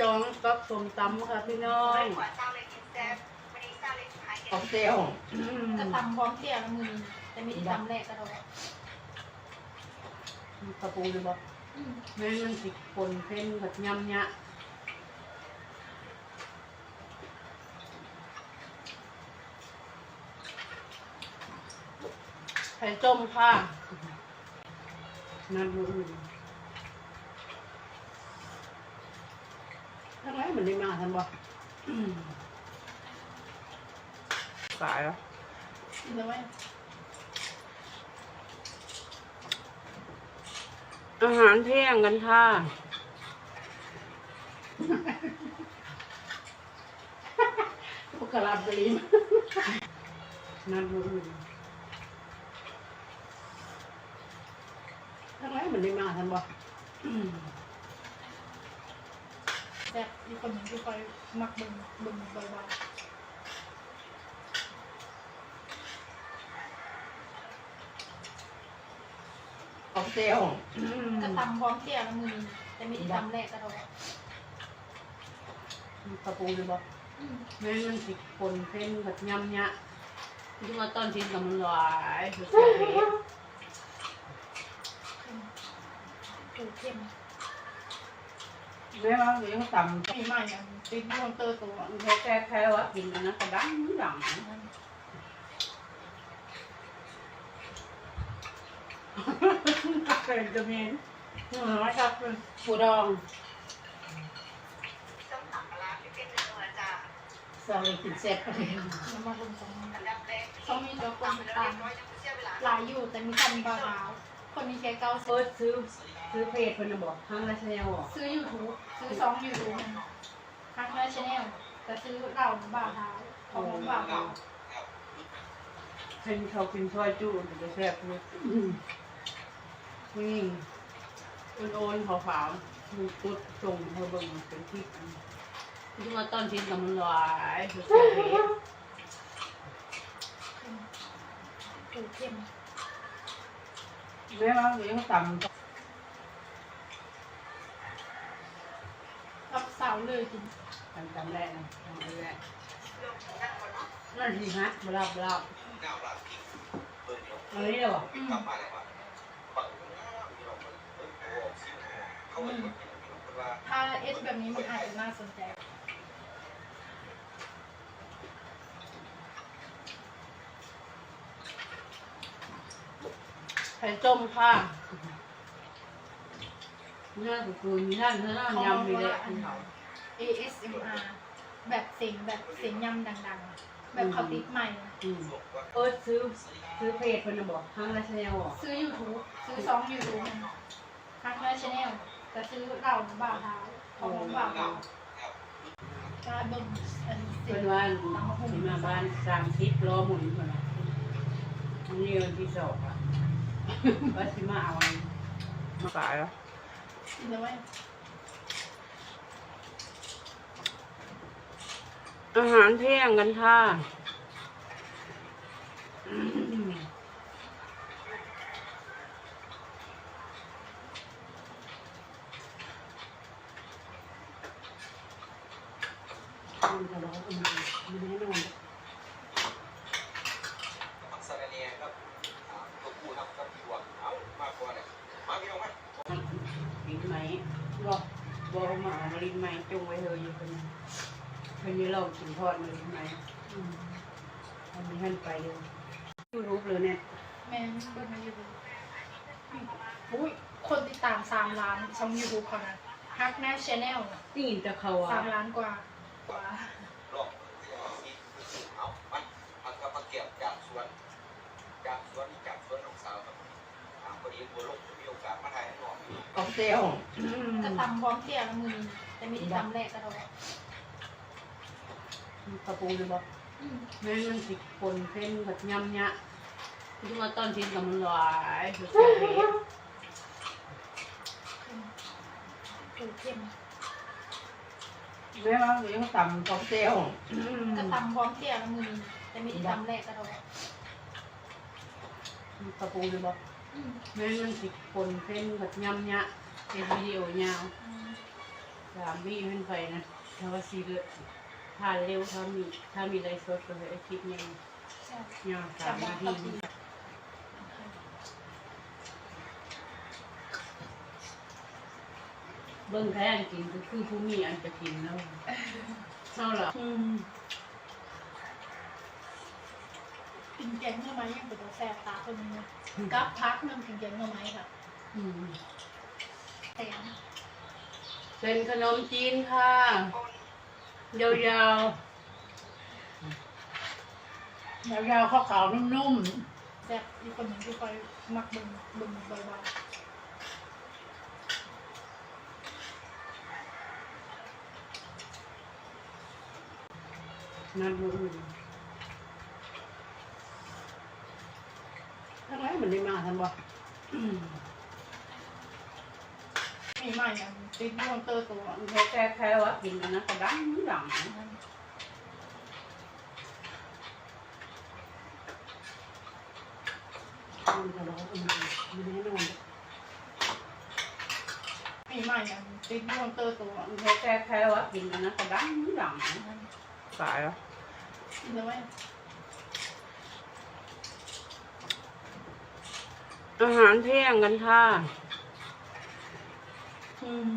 จองกับสมตำค่ะพี่น้องของเซลอืมจะตำพร้อมเที่ยวละมือแต่ไม่ได้ตำแรกก็ได้กระปูเลยบอกแม่งมันสิปนเส้นกับยำยะไข่ต้มค่ะนั่นดูอื่นทั้ง ไรมันได้มาทันบ่สายแล้วเดี๋ยวไว้อาหารเที่ยงกันค่ะ พวกกระลาบลีนนั่นดูอื่นทั้งไรมันได้มาทันบ่ อืมแต่มีคนหนึ่งที่คอยมักเบึงเบึงบ่อยของเซลอืมๆจะตำพร้อมเที่ยวละมือแต่ไม่ได้ตำแรกก็ได้กระปูเลยบ่แม่งมันสิปนเส้นกับยำยะที่ว่าตอนชิ้นกับมันหลายสุดๆเลยถูกเข้ม แม่ว่าเลี้ยงต่ปีใหม่ยังติดดวงเตอร์ตัวแค่แค่แค่ว่ากินนนั้นก็ดังมือดังเป็นจะมีน้อยครับปูดองสองเลยกินเสร็จเลยน้ำมันลงสองเขามีตัวคนตามหลายอยู่แต่มีคันบาหาวคนนี้แค่เก้าเปิดซื้อ ซื้อเพจเพิ่นน่ะบอกทางราชแนลอะซื้อยูทูบซื้อสองยูทูบทางแม่ชแนลแต่ซื้อเหล่าบาหาวของบาหาวเพิ่นเขากินซอยจุมันจะแซ่บเลยนี่โอนๆขาวๆมันตุ๊ดส่งเธอเบิ่งเป็นที่ที่ว่าตอนชิ้นกับมันหลายสุดๆเลยถูกเข้มำแม่ว่าเลี้ยงต่รับ เลยกินจำจำแรกนะจำแรกนั่นสิฮะบลาบลาบอันนี้เหรออืมถ้าเอสแบบนี้มันอาจจะน่าสนใจไข่ต้มค่ะน่าสุดคือมีนั่นเธอน่ายำมีเลยอันเขา ASMR แบบเสียงแบบเสียงยำดังๆแบบเขาติดใหม่ อืมเออซื้อซื้อเพจเพิ่นน่ะบอกทางราชแนลอะซื้อ YouTube ซื้อสอง YouTube ทางแม่ชแนลแต่ซื้อเหล่าบาหาวของบาหาวกาเบิ่งอันนี้เสีเพิ่ยนงว่าสิมาบ้านสามทิศรอหมุนเพิ่นน่ะอันนี้วันที่สองอะว่าสิมาเอาอัน มาขายแล้วเดี๋ยวไว้ อาหารเที่ยงกันค่ะ มันจะร้อนมันไม่ได้นอนผักสะระแหน่ครับอ่าตัวผู้ครับกับตัวเอามากกว่าเนี่ยมาพี่น้องมา ลิ้นไหมบอกบอกมาเอาลิ้นไหมจงไว้เธออยู่คน คนนี้เรากินทอดมาลิ้นไหมอืมอันนี้ท่านไปเลยยูทูบเลยเนี่ยแม่เบิ่งใน YouTube อุ้ยคนติดตามสามล้านช่อง YouTube เขานะฮักแม่ชแนลนะนี่แต่เขาสาอะมล้านกว่ากว่าลองซีซีเอามันมันก็มาเก็บจากสวน จากสวนนี่จากสวนน้องสาวครับอ่าพอดีบัวลงมีโอกาสมาถ่ายให้น้องำของเซลจะตำพร้อมเที่ยวละมือแต่ไม่ได้ตำแรกก็ได้ กระปูเลยบอกอืมแม่งมันสิปนเส้นกับยำยะที่ว่าตอนชิ้นกับมันหลายสุดๆเลยถูกเข้มแม่ว่าเลี้ยงต่ำของเซลจะตำพร้อมเที่ยวละมือแต่ไม่ได้ตำแรกก็ได้กระปูเลยบอกอืมแม่งมันสิปนเส้นกับยำยะเป็นวิดีโอยาวอืมสามวิขึ้นไปนะถ้าว่าซีเลย ทานเร็วถ้ามีถ้ามีไรสดก็เลยคลิปยังใช่ยังสามนาทีเบิ้งแท้อันกินก็คือผู้มีอันจะกินแล้วเท่าหรออืมกินแกงเนื้อไม้ยังเป็นตัวแซ่บตาคนนึงนะกับพักนึงกินแกงเนื้อไม้ค่ะอืมแต่งเป็นขนมจีนค่ะ ยาวยาวๆข้าวๆนุ่มแซ่บที่คนหนึ่งที่คอยมักบึงบึงบ่อยๆนั่นรู้อื่นทำไมมันได้มาทันบ่ ปีใหม่อันติดดวงเตอร์ตัวแค่แค่แค่ว่ากินอันนั้นก็ดังดังมันทะเลาะกันมันแน่นอนมีใหม่อันติดดวงเตอร์ตัวแค่แค่แค่ว่ากินอันนั้นก็ดังดังตายแล้วกินแล้วไหมอาหารเที่ยงกันค่ะ อืม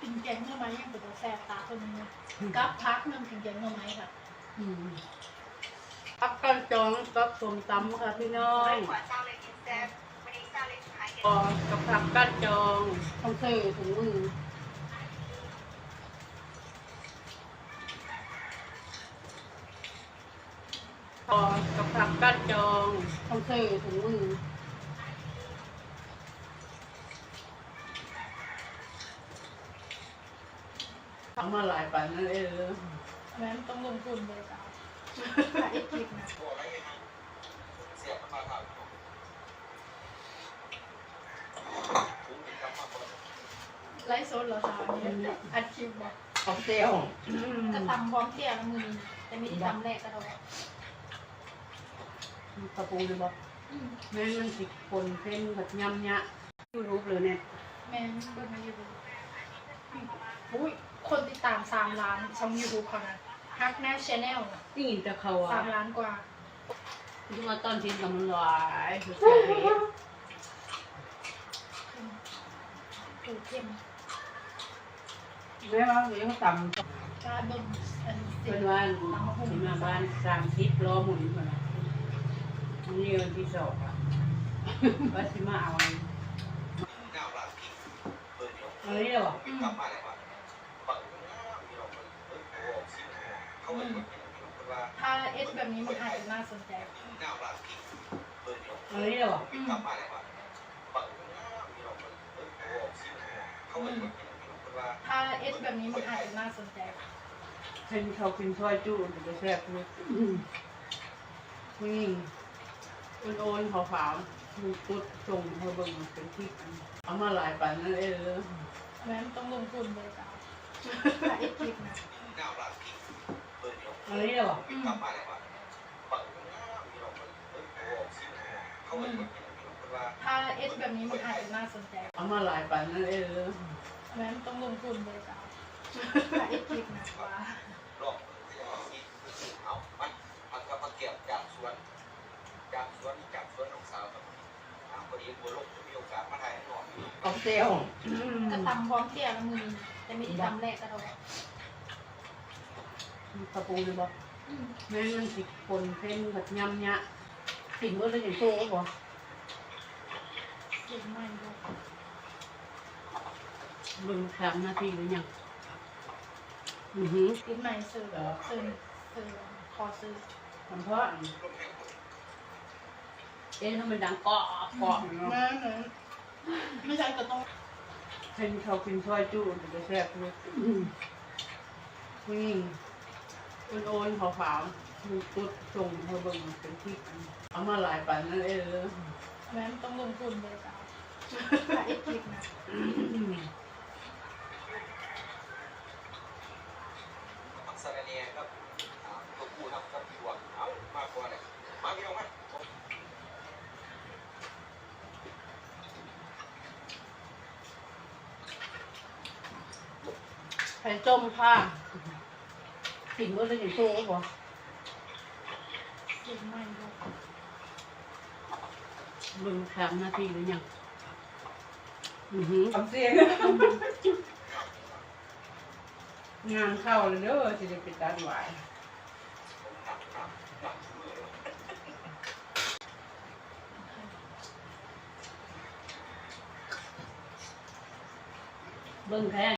กินแกงเนื้อไม้ยังเป็นตัวแซ่บตาคนนึงนะกับพักนึงกินแกงเนื้อไม้ค่ะอืมปักกันจองกับสมตำค่ะพี่น้องอ๋อกับผักกันจองๆต้องซื้อถุงมืออ๋อกับผักกันจองต้องซื้อถุงมือ ทำมาหลายปันนั่นเองแม้มันต้องลงทุนเลยจ้าขายคลิปนะตัวอะไรเงี้ยเสียบมาผ่านผมเป็นกรรมกรไลฟ์สดเหรอคะเนี่ยอัดคลิปบอกออกเซลล์กระตำพร้อมเที่ยวละมือแต่ไม่ได้ตำแรกกระโดดกระปูเลยบอกแม่มันสิคนเส้นแบบยำยะยูรูปเลยเนี่ยแม่นเบิ่งในยูทูบอุ้ย คนติดตามสามล้านช่องยูทูบเขานะฮักแน่ชแนลนี่แต่เขาสาอะมล้านกว่าที่มาตอนที่กำลังลอยสุดยอดเลยถูกเข้มแม่ว่าเลี้ยงต่ำกล้าเบิ่งอันนี้สิเป็นวันที่มาบ้านสามทิศล้อหมุนมาละนี่วันที่สองอะว่าสิมาเอาหน้าร้านพี่เปิดเดียวเอะไรหรอกลับมาเลยว่าปังมีเราเป็นเฮ้ยโอ้ซิมเขาเป็นคนว่า ถ้าเอสแบบนี้มันอาจจะน่าสนใจหน้าร้านพี่เปิดเดียวเอะไรหรอกลับมาเลยว่าปังมีเราเป็นเฮ้ยโอ้ซิมเขาเป็นคนว่าถ้าเอสแบบนี้มันอาจจะน่าสนใจเช่นเขากินซอยจุมันจะแซ่บเลยนี่โอนโอนขาวขาวๆมีกุดส่งเขาเบิ่งเป็นที่กันเอามาหลายปันนั่นเองแม้มันต้องลงทุนเลยจ้าขายคลิปนะ ดเดียวเอะไรหรอกกลับมาเลยว่าปังมีเราเป็นเฮ้ยโอ้ซิมเขาเป็นคนว่าถ้าเอสแบบนี้มันอาจจะน่าสนใจเอามาหลายปันนั่นเองแม้มันต้องลงทุนเลยจ้าขายคลิปนะว่าลองเอามันมันก็มาเก็บจากสวนจากสวนจากสวนของสาวครับอ่าพอดีบัวลงมีโอกาสมาถ่ายให้หน่อยออกเซลล์กระตำพร้อมเที่ยวละมือแต่ไม่ได้ตำแรกกระโดด กระปูเลยบอกแม่มันสิคนเส้นแบบยำยะสิ่งว่าเราอย่างโซ่บ่เก่งมากเลยเบิ่งสามนาทีหรือยังอือหือติดใหม่ซื้อซื้อซื้อคอซื้อทำเพราะเอ๊ะถ้ามันดังเกาะเกาะเนาะแม่เหมือนไม่ใช่ก็ต้องเช่นเขากินซอยจุมันจะแซ่บเลยนี่ เป็นโอนขาวๆมีกุดส่งเธอเบิ่งเป็นที่เอามาหลายปันนั่นเองเลยแม่ต้องลงทุนเลยจ้ลายะมักสารเนียครับตัวกูครับกับพี่หวังเอ้ามากกว่าเลยมาเกี่ยวไหมไข่ต้มค่ะ กินก็เลยกินโซ่ก็บอกเด็กใหม่บอกเบิ่งสามนาทีหรือยังอือหือทำเสียงงานเข้าเลยเด้อสิได้ไปตัดหวายเบิ่งแท้